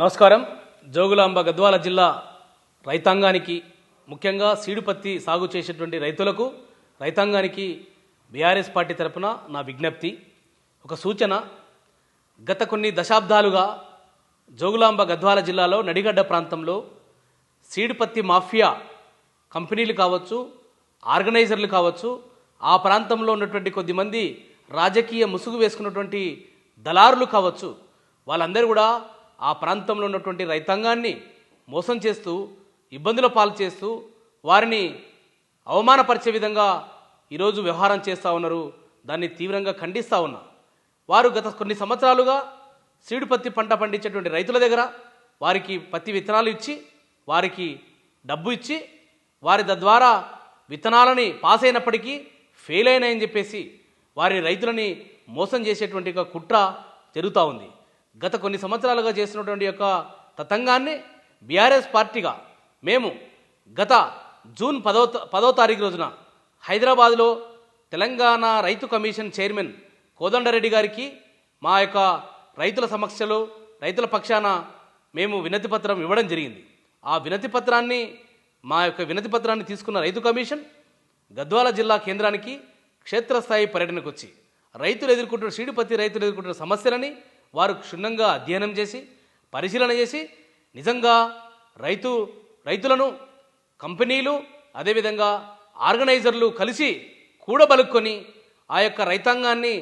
నమస్కారం. జోగులాంబ గద్వాల జిల్లా రైతాంగానికి ముఖ్యంగా సీడుపత్తి సాగు చేసేటువంటి రైతులకు రైతాంగానికి బీఆర్ఎస్ పార్టీ తరపున నా విజ్ఞప్తి. ఒక సూచన గత కొన్ని దశాబ్దాలుగా జోగులాంబ గద్వాల జిల్లాలో నడిగడ్డ ప్రాంతంలో సీడుపత్తి మాఫియా కంపెనీలు కావచ్చు ఆర్గనైజర్లు కావచ్చు ఆ ప్రాంతంలో ఉన్నటువంటి కొద్దిమంది రాజకీయ ముసుగు వేసుకున్నటువంటి దళారులు కావచ్చు వాళ్ళందరూ కూడా ఆ ప్రాంతంలో ఉన్నటువంటి రైతాంగాన్ని మోసం చేస్తూ ఇబ్బందుల పాలు చేస్తూ వారిని అవమానపరిచే విధంగా ఈరోజు వ్యవహారం చేస్తూ ఉన్నారు. దాన్ని తీవ్రంగా ఖండిస్తూ ఉన్నా. వారు గత కొన్ని సంవత్సరాలుగా సీడు పత్తి పంట పండించేటువంటి రైతుల దగ్గర వారికి పత్తి విత్తనాలు ఇచ్చి వారికి డబ్బు ఇచ్చి వారి తద్వారా విత్తనాలని పాస్ అయినప్పటికీ ఫెయిల్ అయినాయని చెప్పేసి వారి రైతులని మోసం చేసేటువంటి ఒక కుట్ర జరుగుతూ ఉంది. గత కొన్ని సంవత్సరాలుగా చేసినటువంటి యొక్క తతంగాన్ని బీఆర్ఎస్ పార్టీగా మేము గత జూన్ పదో పదో తారీఖు రోజున హైదరాబాద్లో తెలంగాణ రైతు కమిషన్ చైర్మన్ కోదండరెడ్డి గారికి మా యొక్క రైతుల సమస్యలు రైతుల పక్షాన మేము వినతి పత్రం ఇవ్వడం జరిగింది. ఆ వినతి పత్రాన్ని మా యొక్క వినతి పత్రాన్ని తీసుకున్న రైతు కమిషన్ గద్వాల జిల్లా కేంద్రానికి క్షేత్రస్థాయి పర్యటనకు వచ్చి రైతులు ఎదుర్కొంటున్న సీడుపత్తి రైతులు ఎదుర్కొంటున్న సమస్యలని వారు క్షుణ్ణంగా అధ్యయనం చేసి పరిశీలన చేసి నిజంగా రైతు రైతులను కంపెనీలు అదేవిధంగా ఆర్గనైజర్లు కలిసి కూడబలుక్కొని ఆ యొక్క రైతాంగాన్ని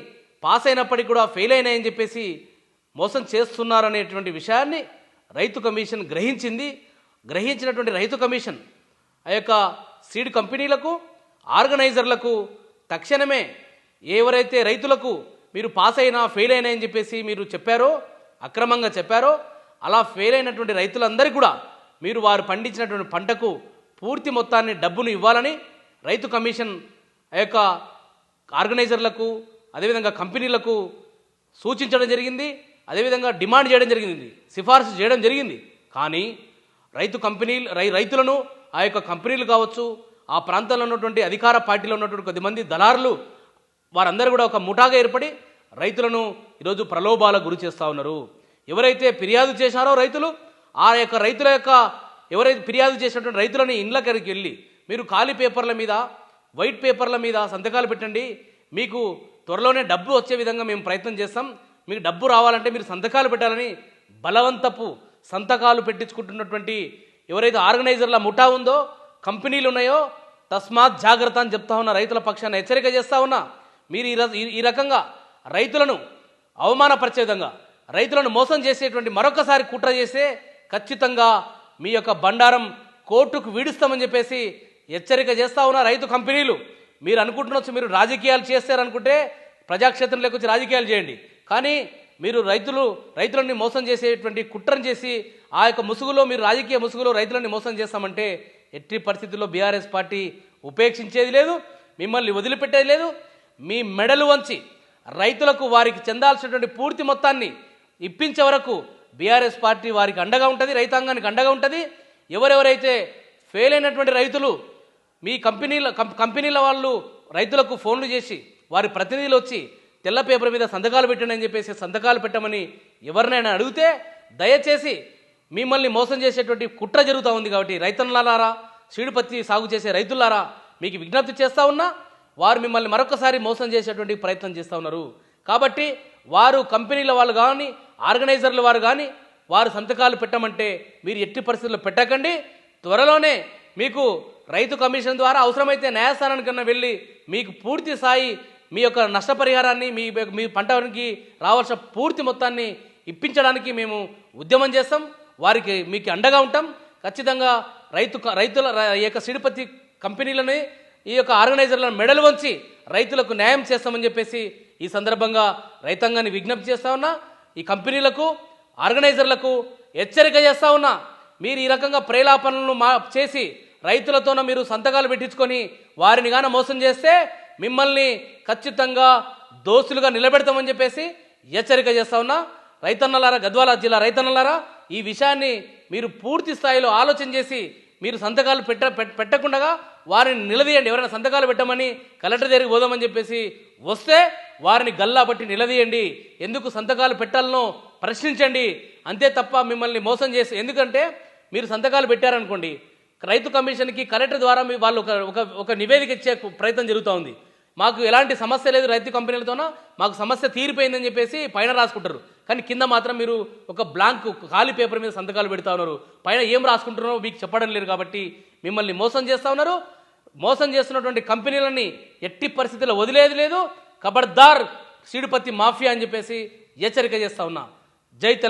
పాస్ అయినప్పటికీ కూడా ఫెయిల్ అయినాయని చెప్పేసి మోసం చేస్తున్నారనేటువంటి విషయాన్ని రైతు కమిషన్ గ్రహించింది. గ్రహించినటువంటి రైతు కమిషన్ ఆ యొక్క సీడ్ కంపెనీలకు ఆర్గనైజర్లకు తక్షణమే ఎవరైతే రైతులకు మీరు పాస్ అయినా ఫెయిల్ అయినా అని చెప్పేసి మీరు చెప్పారో అక్రమంగా చెప్పారో అలా ఫెయిల్ అయినటువంటి రైతులందరికీ కూడా మీరు వారు పండించినటువంటి పంటకు పూర్తి మొత్తాన్ని డబ్బును ఇవ్వాలని రైతు కమిషన్ ఆ యొక్క ఆర్గనైజర్లకు అదేవిధంగా కంపెనీలకు సూచించడం జరిగింది. అదేవిధంగా డిమాండ్ చేయడం జరిగింది. సిఫార్సు చేయడం జరిగింది. కానీ రైతు కంపెనీలు రై రైతులను ఆ యొక్క కంపెనీలు కావచ్చు ఆ ప్రాంతంలో ఉన్నటువంటి అధికార పార్టీలో ఉన్నటువంటి కొద్దిమంది దళారులు వారందరూ కూడా ఒక ముఠాగా ఏర్పడి రైతులను ఈరోజు ప్రలోభాల గురి చేస్తూ ఉన్నారు. ఎవరైతే ఫిర్యాదు చేశారో రైతులు ఆ యొక్క రైతుల యొక్క ఎవరైతే ఫిర్యాదు చేసినటువంటి రైతులని ఇండ్లకరికి వెళ్ళి మీరు ఖాళీ పేపర్ల మీద వైట్ పేపర్ల మీద సంతకాలు పెట్టండి. మీకు త్వరలోనే డబ్బు వచ్చే విధంగా మేము ప్రయత్నం చేస్తాం. మీకు డబ్బు రావాలంటే మీరు సంతకాలు పెట్టాలని బలవంతపు సంతకాలు పెట్టించుకుంటున్నటువంటి ఎవరైతే ఆర్గనైజర్ల ముఠా ఉందో కంపెనీలు ఉన్నాయో తస్మాత్ జాగ్రత్త అని చెప్తా ఉన్నా రైతుల పక్షాన్ని హెచ్చరిక చేస్తా ఉన్నా మీరు ఈ ర- ఈ- ఈ రకంగా రైతులను అవమానపరిచే విధంగా రైతులను మోసం చేసేటువంటి మరొకసారి కుట్ర చేస్తే ఖచ్చితంగా మీ యొక్క బండారం కోర్టుకు వీడిస్తామని చెప్పేసి హెచ్చరిక చేస్తా ఉన్న రైతు కంపెనీలు మీరు అనుకుంటున్నచ్చు మీరు రాజకీయాలు చేస్తారనుకుంటే ప్రజాక్షేత్రంలోకి వచ్చి రాజకీయాలు చేయండి. కానీ మీరు రైతులు రైతులని మోసం చేసేటువంటి కుట్రను చేసి ఆ యొక్క ముసుగులో మీరు రాజకీయ ముసుగులో రైతులని మోసం చేస్తామంటే ఎట్టి పరిస్థితుల్లో బీఆర్ఎస్ పార్టీ ఉపేక్షించేది లేదు మిమ్మల్ని వదిలిపెట్టేది లేదు. మీ మెడలు వంచి రైతులకు వారికి చెందాల్సినటువంటి పూర్తి మొత్తాన్ని ఇప్పించే వరకు బీఆర్ఎస్ పార్టీ వారికి అండగా ఉంటుంది రైతాంగానికి అండగా ఉంటుంది. ఎవరెవరైతే ఫెయిల్ అయినటువంటి రైతులు మీ కంపెనీల కంపెనీల వాళ్ళు రైతులకు ఫోన్లు చేసి వారి ప్రతినిధులు వచ్చి తెల్ల పేపర్ మీద సంతకాలు పెట్టండి అని చెప్పేసి సంతకాలు పెట్టమని ఎవరినైనా అడిగితే దయచేసి మిమ్మల్ని మోసం చేసేటువంటి కుట్ర జరుగుతూ ఉంది కాబట్టి రైతన్నలారా సీడుపత్తి సాగు చేసే రైతులారా మీకు విజ్ఞప్తి చేస్తూ ఉన్నా వారు మిమ్మల్ని మరొకసారి మోసం చేసేటువంటి ప్రయత్నం చేస్తూ ఉన్నారు. కాబట్టి వారు కంపెనీల వాళ్ళు కానీ ఆర్గనైజర్ల వారు కానీ వారు సంతకాలు పెట్టమంటే మీరు ఎట్టి పరిస్థితుల్లో పెట్టకండి. త్వరలోనే మీకు రైతు కమిషన్ ద్వారా అవసరమైతే న్యాయస్థానానికన్నా వెళ్ళి మీకు పూర్తి స్థాయి మీ యొక్క నష్టపరిహారాన్ని మీ మీ పంటకి రావాల్సిన పూర్తి మొత్తాన్ని ఇప్పించడానికి మేము ఉద్యమం చేస్తాం. వారికి మీకు అండగా ఉంటాం. ఖచ్చితంగా రైతు రైతుల ఈ యొక్క సిడిపతి కంపెనీలని ఈ యొక్క ఆర్గనైజర్లను మెడలు వంచి రైతులకు న్యాయం చేస్తామని చెప్పేసి ఈ సందర్భంగా రైతాంగాన్ని విజ్ఞప్తి చేస్తా ఉన్నా. ఈ కంపెనీలకు ఆర్గనైజర్లకు హెచ్చరిక చేస్తా ఉన్నా. మీరు ఈ రకంగా ప్రేలాపనలను మా చేసి రైతులతోన మీరు సంతకాలు పెట్టించుకొని వారిని గాన మోసం చేస్తే మిమ్మల్ని ఖచ్చితంగా దోస్తులుగా నిలబెడతామని చెప్పేసి హెచ్చరిక చేస్తా ఉన్నా. రైతన్నలారా గద్వాల జిల్లా రైతన్నలారా ఈ విషయాన్ని మీరు పూర్తి స్థాయిలో ఆలోచన చేసి మీరు సంతకాలు పెట్ట పెట్- పెట్టకుండా వారిని నిలదీయండి. ఎవరైనా సంతకాలు పెట్టమని కలెక్టర్ దగ్గరికి పోదామని చెప్పేసి వస్తే వారిని గల్లా బట్టి నిలదీయండి. ఎందుకు సంతకాలు పెట్టాలనో ప్రశ్నించండి. అంతే తప్ప మిమ్మల్ని మోసం చేసి ఎందుకంటే మీరు సంతకాలు పెట్టారనుకోండి రైతు కమిషన్కి కలెక్టర్ ద్వారా మీ వాళ్ళు ఒక ఒక ఒక నివేదిక ఇచ్చే ప్రయత్నం జరుగుతూ ఉంది. మాకు ఎలాంటి సమస్య లేదు రైతు కంపెనీలతోనో మాకు సమస్య తీరిపోయిందని చెప్పేసి పైన రాసుకుంటారు. కానీ కింద మాత్రం మీరు ఒక బ్లాంక్ ఖాళీ పేపర్ మీద సంతకాలు పెడతా ఉన్నారు. పైన ఏం రాసుకుంటున్నారో మీకు చెప్పడం లేదు కాబట్టి మిమ్మల్ని మోసం చేస్తూ ఉన్నారు. మోసం చేస్తున్నటువంటి కంపెనీలని ఎట్టి పరిస్థితుల్లో వదిలేది లేదు. కబడ్దార్ సీడుపత్తి మాఫియా అని చెప్పేసి హెచ్చరిక చేస్తా ఉన్నా. జై